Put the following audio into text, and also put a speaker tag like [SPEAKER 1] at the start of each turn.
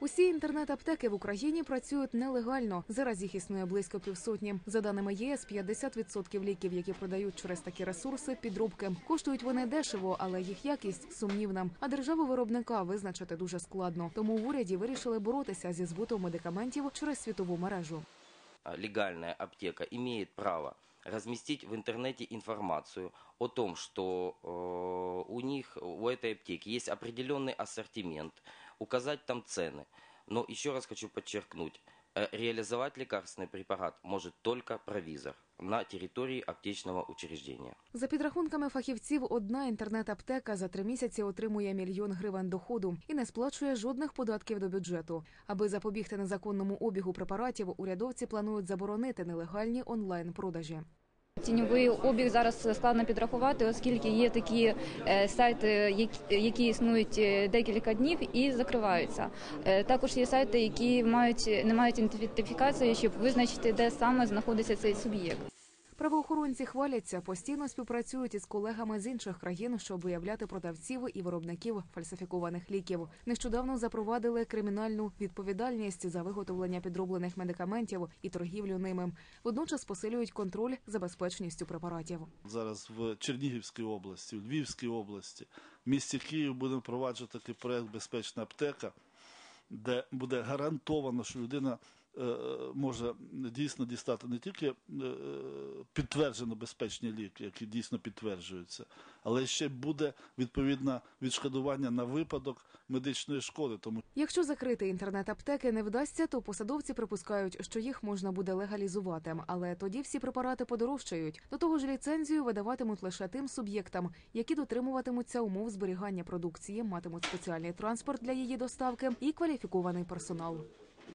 [SPEAKER 1] Усі інтернет-аптеки в Україні працюють нелегально. Зараз їх існує близько півсотні. За даними ЄС, 50% ліків, які продають через такі ресурси, підробки. Коштують вони дешево, але їх якість сумнівна. А державу виробника визначити дуже складно. Тому в уряді вирішили боротися зі збутом медикаментів через світову мережу.
[SPEAKER 2] а, легальная аптека имеет право разместить в интернете информацию о том, что э, у них, у этой аптеки есть определенный ассортимент, указать там цены. Но еще раз хочу подчеркнуть, э, реализовать лекарственный препарат может только провизор на территории аптечного учреждения.
[SPEAKER 1] За підрахунками фахівців, одна інтернет-аптека за три місяці отримує мільйон гривень доходу і не сплачує жодних податків до бюджету. Аби запобігти незаконному обігу препаратів, урядовці планують заборонити нелегальні онлайн-продажі.
[SPEAKER 3] Тіньовий обіг зараз складно підрахувати, оскільки є такі е, сайти, які- існують е, декілька днів і закриваються. Е, Також є сайти, які мають не мають ідентифікації, щоб визначити, де саме знаходиться цей суб'єкт.
[SPEAKER 1] Правоохоронці хваляться, постійно співпрацюють із колегами з інших країн, щоб виявляти продавців і виробників фальсифікованих ліків. Нещодавно запровадили кримінальну відповідальність за виготовлення підроблених медикаментів і торгівлю ними. Водночас посилюють контроль за безпечністю препаратів.
[SPEAKER 4] зараз в Чернігівській області, в Львівській області, в місті Київ будемо впроваджувати такий проект Безпечна аптека, де буде гарантовано, що людина може дійсно дістати не тільки е, підтверджено безпечні ліки, які дійсно підтверджуються, але ще буде відповідне відшкодування на випадок медичної шкоди. Тому
[SPEAKER 1] Якщо закрити інтернет-аптеки не вдасться, то посадовці припускають, що їх можна буде легалізувати, але тоді всі препарати подорожчають. До того ж, ліцензію видаватимуть лише тим суб'єктам, які дотримуватимуться умов зберігання продукції, матимуть спеціальний транспорт для її доставки і кваліфікований персонал.